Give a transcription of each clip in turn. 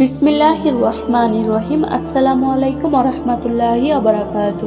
বিসমিল্লাহির রহমানির রহিম। আসসালামু আলাইকুম রহমতুল্লাহি আবরাকাত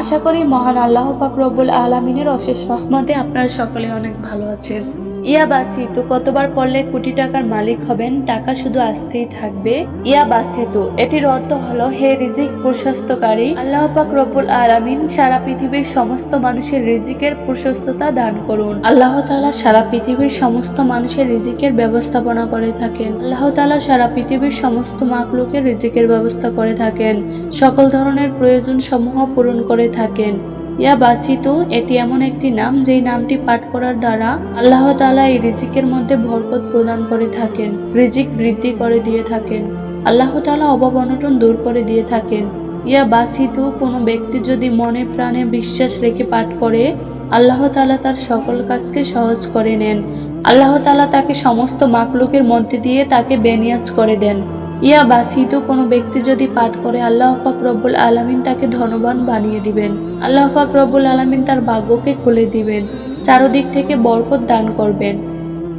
আশা করি মহান আল্লাহ পাক রব্বুল আলমিনের অশেষ রহমতে আপনারা সকলে অনেক ভালো আছেন। ইয়া বাসিত কতবার পড়লে কোটি টাকার মালিক হবেন? টাকা শুধু আসতেই থাকবে। ইয়া বাসিত এটির অর্থ হলো, হে রিজিক প্রশস্তকারী, আল্লাহ পাক রব্বুল আলামিন সারা পৃথিবীর সমস্ত মানুষের রিজিকের প্রশস্ততা দান করুন। আল্লাহ তাআলা সারা পৃথিবীর সমস্ত মানুষের রিজিকের ব্যবস্থাপনা করে থাকেন। আল্লাহ তাআলা সারা পৃথিবীর সমস্ত মাকলুকের রিজিকের ব্যবস্থা করে থাকেন। সকল ধরনের প্রয়োজন সমূহ পূরণ করে থাকেন। ইয়া বাচিত এটি এমন একটি নাম যেই নামটি পাঠ করার দ্বারা আল্লাহ তালা এই রিজিকের মধ্যে বরকত প্রদান করে থাকেন, রিজিক বৃদ্ধি করে দিয়ে থাকেন, আল্লাহ তালা অভাব অনটন দূর করে দিয়ে থাকেন। ইয়া বাচিত কোনো ব্যক্তি যদি মনে প্রাণে বিশ্বাস রেখে পাঠ করে, আল্লাহ তালা তার সকল কাজকে সহজ করে নেন। আল্লাহ তালা তাকে সমস্ত মাকলুকের মধ্যে দিয়ে তাকে বেনিয়াজ করে দেন। ইয়া বাছিত কোনো ব্যক্তি যদি পাঠ করে, আল্লাহ পাক রব্বুল আলামিন তাকে ধনবান বানিয়ে দিবেন। আল্লাহ পাক রব্বুল আলামিন তার ভাগ্যকে খুলে দিবেন, চারদিক থেকে বরকত দান করবেন।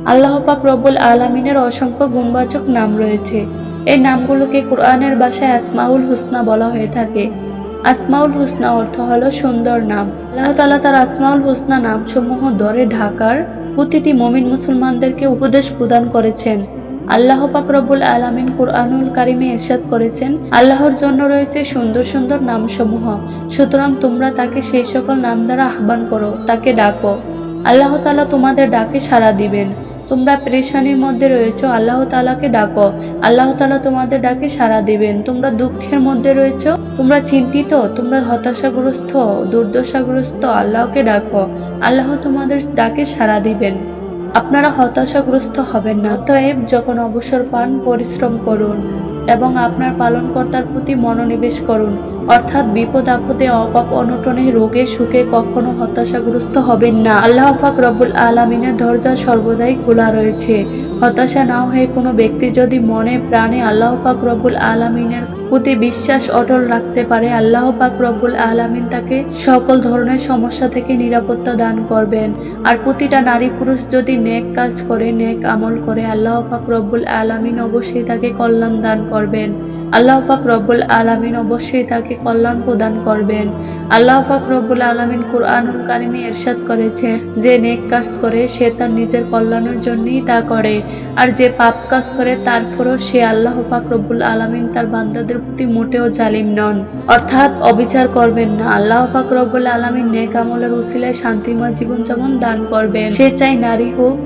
আল্লাহ পাক রব্বুল আলামিনের অসংখ্য গুণবাচক নাম রয়েছে। এই নামগুলোকে কোরআনের বাসায় আসমাউল হুসনা বলা হয়ে থাকে। আসমাউল হুসনা অর্থ হলো সুন্দর নাম। আল্লাহ তাআলা তার আসমাউল হুসনা নামসমূহ দরে ঢাকার প্রতিটি মমিন মুসলমানদেরকে উপদেশ প্রদান করেছেন। আল্লাহ পাক রব্বুল আলামিন কুরআনুল কারিমে এরশাদ করেছেন, আল্লাহর জন্য রয়েছে সুন্দর সুন্দর নামসমূহ। সুতরাং তোমরা তাকে সেই সকল নাম দ্বারা আহ্বান করো, তাকে ডাকো। আল্লাহ তালা তোমাদের ডাকে সাড়া দিবেন। তোমরা পেরেশানির মধ্যে রয়েছো, আল্লাহ তাআলাকে ডাকো। আল্লাহ তালা তোমাদের ডাকে সাড়া দিবেন। তোমরা দুঃখের মধ্যে রয়েছো, তোমরা চিন্তিত, তোমরা হতাশাগ্রস্ত, দুর্দশাগ্রস্ত, আল্লাহকে ডাকো। আল্লাহ তোমাদের ডাকে সাড়া দিবেন। আপনারা হতাশাগ্রস্ত হবেন না। অতএব যখন অবসর পান, পরিশ্রম করুন এবং আপনার পালনকর্তার প্রতি মনোনিবেশ করুন। অর্থাৎ বিপদ আপদে, অপাপ অনটনে, রোগে, সুখে কখনো হতাশাগ্রস্ত হবেন না। আল্লাহ পাক রব্বুল আলমিনের দরজা সর্বদাই খোলা রয়েছে। হতাশা না হয়ে কোনো ব্যক্তি যদি মনে, প্রাণে আল্লাহ পাক রব্বুল আলমিনের প্রতি বিশ্বাস অটল রাখতে পারে, আল্লাহ পাক রব্বুল আলামিন তাকে সকল ধরনের সমস্যা থেকে নিরাপত্তা দান করবেন। আর প্রতিটা নারী পুরুষ যদি নেক কাজ করে, নেক আমল করে, আল্লাহ পাক রব্বুল আলামিন অবশ্যই তাকে কল্যাণ দান করবেন। আল্লাহ পাক রব্বুল আলামিন অবশ্যই তাকে কল্যাণ প্রদান করবেন। আল্লাহ পাক রব্বুল আলামিন কুরআনুল কারিমে ইরশাদ করেছে, যে নেক কাজ করে, সে তার নিজের কল্যাণের জন্যই তা করে। আর যে পাপ কাজ করে তারপরও সে আল্লাহ পাক রব্বুল আলামিন তার বান্দাদের প্রতি মোটেও জালিম নন। অর্থাৎ অবিচার করবেন না। আল্লাহ পাক রব্বুল আলামিন নেক আমলের উসিলায় শান্তিময় জীবন যেমন দান করবেন। সে চাই নারী হোক,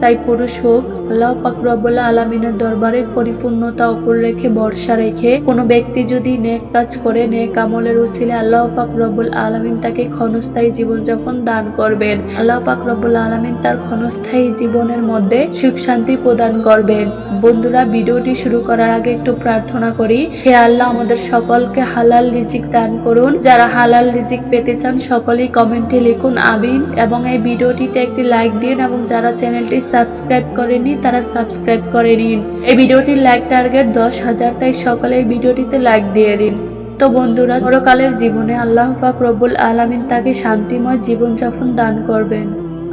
চাই পুরুষ হোক আল্লাহ পাক রব্বুল আলমিনের দরবারে পরিপূর্ণতা অপর রেখে ভরসা রেখে কোনো ব্যক্তি যদি নেক কাজ করে, নেক আমলের উসিলে আল্লাহ পাক রব্বুল আলমিন তাকে ক্ষণস্থায়ী জীবনযাপন দান করবেন। আল্লাহ পাক রব্বুল আলমিন তার ক্ষণস্থায়ী জীবনের মধ্যে সুখ শান্তি প্রদান করবেন। বন্ধুরা, ভিডিওটি শুরু করার আগে একটু প্রার্থনা করি, হে আল্লাহ আমাদের সকলকে হালাল রিজিক দান করুন। যারা হালাল রিজিক পেতে চান, সকলেই কমেন্টে লিখুন, আমিন। এবং এই ভিডিওটিতে একটি লাইক দিন এবং যারা চ্যানেলটি সাবস্ক্রাইব করেনি তারা সাবস্ক্রাইব করে নিন। এই ভিডিওটির লাইক টার্গেট দশ হাজার, তাই সকালে এই ভিডিওটিতে লাইক দিয়ে দিন। তো বন্ধুরা, পরকালের জীবনে আল্লাহ পাক রব্বুল আলামিন তাকে শান্তিময় জীবনযাপন দান করবেন।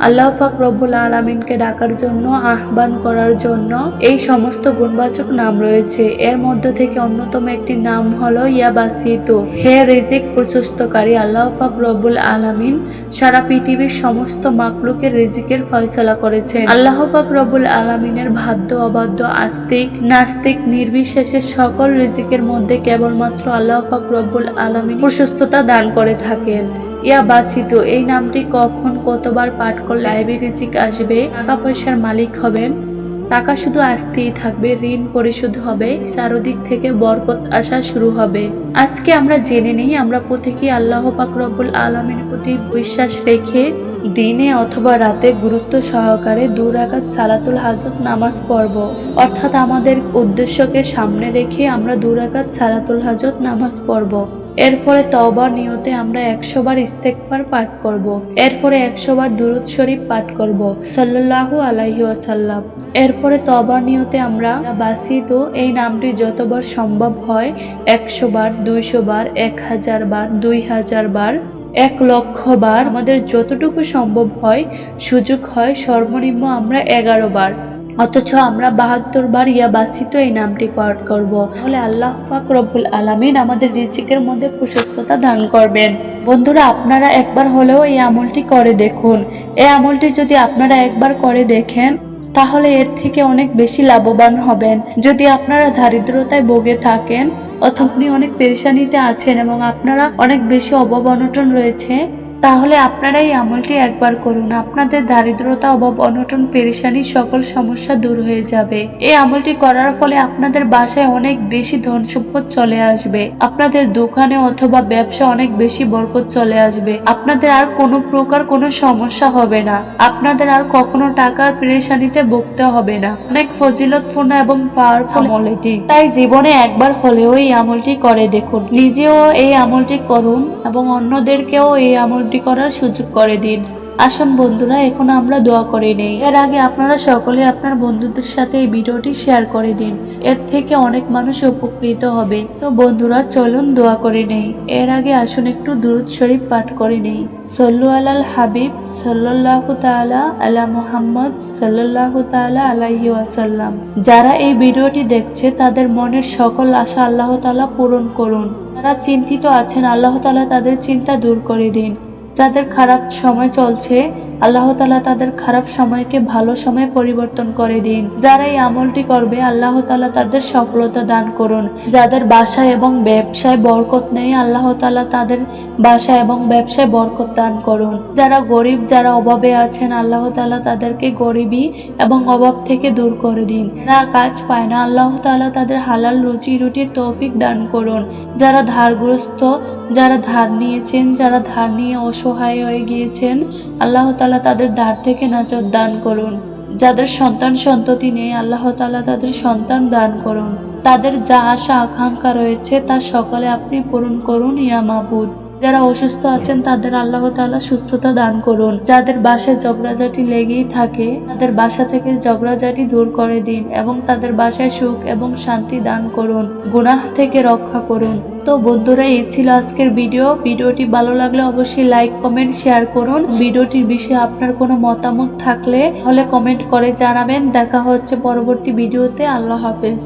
আল্লাহ পাক রব্বুল আলামিনকে ডাকার জন্য আহ্বান করার জন্য এই সমস্ত গুণবাচক নাম রয়েছে। এর মধ্যে থেকে অন্যতম একটি নাম হলো ইয়াবাসিত। হে রিজিক প্রশস্তকারী আল্লাহ পাক রব্বুল আলামিন সারা পৃথিবীর সমস্ত মাকলুকের রেজিকের ফয়সলা করেছেন। আল্লাহ পাক রব্বুল আলামিনের বাধ্য অবাধ্য, আস্তিক, নাস্তিক, নির্বিশেষে সকল রেজিকের মধ্যে কেবলমাত্র আল্লাহ পাক রব্বুল আলামিন প্রশস্ততা দান করে থাকেন। ইয়া বাছিত এই নামটি কখন কতবার পাঠ করলে রিজিক আসবে? টাকা পয়সার মালিক হবেন। টাকা শুধু আসতেই থাকবে, ঋণ পরিশোধ হবে, চারদিক থেকে বরকত আসা শুরু হবে। আজকে আমরা জেনে নেই, আমরা প্রত্যেকেই আল্লাহ পাক রব্বুল আলমের প্রতি বিশ্বাস রেখে দিনে অথবা রাতে গুরুত্ব সহকারে দুরাকাত সালাতুল হাজত নামাজ পড়ব। অর্থাৎ আমাদের উদ্দেশ্যকে সামনে রেখে আমরা দুরাকাত সালাতুল হাজত নামাজ পড়ব। এরপরে তওবার নিয়তে আমরা একশো বার ইস্তেকবার পাঠ করব। এরপরে একশো বার দুরুদ শরীফ পাঠ করব, সাল্লাল্লাহু আলাইহি ওয়াসাল্লাম। এরপরে তওবার নিয়তে আমরা বাসিত এই নামটি যতবার সম্ভব হয় একশো বার দুইশো বার এক হাজার বার দুই হাজার বার এক লক্ষ বার আমাদের যতটুকু সম্ভব হয়, সুযোগ হয়, সর্বনিম্ন আমরা এগারো বার অথচ আমরা বাহাত্তর বার ইয়াবাসিত এই নামটি পাঠ করব। তাহলে আল্লাহ পাক রব্বুল আলামিন আমাদের রিজিকের মধ্যে প্রশস্ততা দান করবেন। বন্ধুরা, আপনারা একবার হলেও এই আমলটি করে দেখুন। এই আমলটি যদি আপনারা একবার করে দেখেন, তাহলে এর থেকে অনেক বেশি লাভবান হবেন। যদি আপনারা দারিদ্রতায় ভোগে থাকেন, অথবা আপনি অনেক পেরেশানিতে আছেন এবং আপনারা অনেক বেশি অভাব অনটন রয়েছে তাহলে আপনারা এই আমলটি একবার করুন। আপনাদের দারিদ্রতা অভাব অনটন পেরেশানি সকল সমস্যা দূর হয়ে যাবে। এই আমলটি করার ফলে আপনাদের বাসায় অনেক বেশি ধন সম্পদ চলে আসবে। আপনাদের দোকানে অথবা ব্যবসা অনেক বেশি বরকত চলে আসবে। আপনাদের আর কোনো প্রকার কোনো সমস্যা হবে না। আপনাদের আর কখনো টাকার পেরেশানিতে ভুগতে হবে না। অনেক ফজিলতপূর্ণ এবং পাওয়ারফুল আমল এটি। তাই জীবনে একবার হলেও এই আমলটি করে দেখুন। নিজেও এই আমলটি করুন এবং অন্যদেরকেও এই আমলটি করার সুযোগ করে দিন। আসুন বন্ধুরা, এখন আমরা দোয়া করে নেই। এর আগে আপনারা সকলে আপনার বন্ধুদের সাথে এই ভিডিওটি শেয়ার করে দিন। এর থেকে অনেক মানুষ উপকৃত হবে। তো বন্ধুরা, চলুন দোয়া করে নেই। এর আগে আসুন একটু দুরুদ শরীফ পাঠ করে নেই। সল্লু আলাল হাবিব সাল্লাল্লাহু তাআলা আলা মুহাম্মদ সাল্লাল্লাহু তাআলা আলাইহি ওয়াসাল্লাম। যারা এই ভিডিওটি দেখছে, তাদের মনের সকল আশা আল্লাহ তাআলা পূরণ করুন। যারা চিন্তিত আছেন, আল্লাহ তাআলা তাদের চিন্তা দূর করে দিন। যাদের খারাপ সময় চলছে, আল্লাহ তালা তাদের খারাপ সময়কে ভালো সময়ে পরিবর্তন করে দিন। যারা এই আমলটি করবে, আল্লাহ তালা তাদের সফলতা দান করুন। যাদের বাসা এবং ব্যবসায় বরকত নেই, আল্লাহ তালা তাদের বাসায় এবং ব্যবসায় বরকত দান করুন। যারা গরিব, যারা অভাবে আছেন, আল্লাহ তালা তাদেরকে গরিবী এবং অভাব থেকে দূর করে দিন। যারা কাজ পায় না, আল্লাহ তালা তাদের হালাল রুচি রুটির তৌফিক দান করুন। যারা ধারগ্রস্ত যারা ধার নিয়েছেন, যারা ধার নিয়ে অসহায় হয়ে গিয়েছেন, আল্লাহ তালা তাদের ধার থেকে নাজাত দান করুন। যাদের সন্তান সন্ততি নেই, আল্লাহ তালা তাদের সন্তান দান করুন। তাদের যা আশা, আকাঙ্ক্ষা রয়েছে, তা সকলে আপনি পূরণ করুন, ইয়া মাবুদ। যারা অসুস্থ আছেন, তাদের আল্লাহ তাআলা সুস্থতা দান করুন। যাদের বাসায় ঝগড়াঝাটি লেগেই থাকে, তাদের বাসা থেকে ঝগড়াঝাটি দূর করে দিন এবং তাদের বাসায় সুখ এবং শান্তি দান করুন। গুনাহ থেকে রক্ষা করুন। তো বন্ধুরা, এই ছিল আজকের ভিডিও। ভিডিওটি ভালো লাগলে অবশ্যই লাইক, কমেন্ট, শেয়ার করুন। ভিডিওটির বিষয়ে আপনার কোনো মতামত থাকলে হলে কমেন্ট করে জানাবেন। দেখা হচ্ছে পরবর্তী ভিডিওতে। আল্লাহ হাফেজ।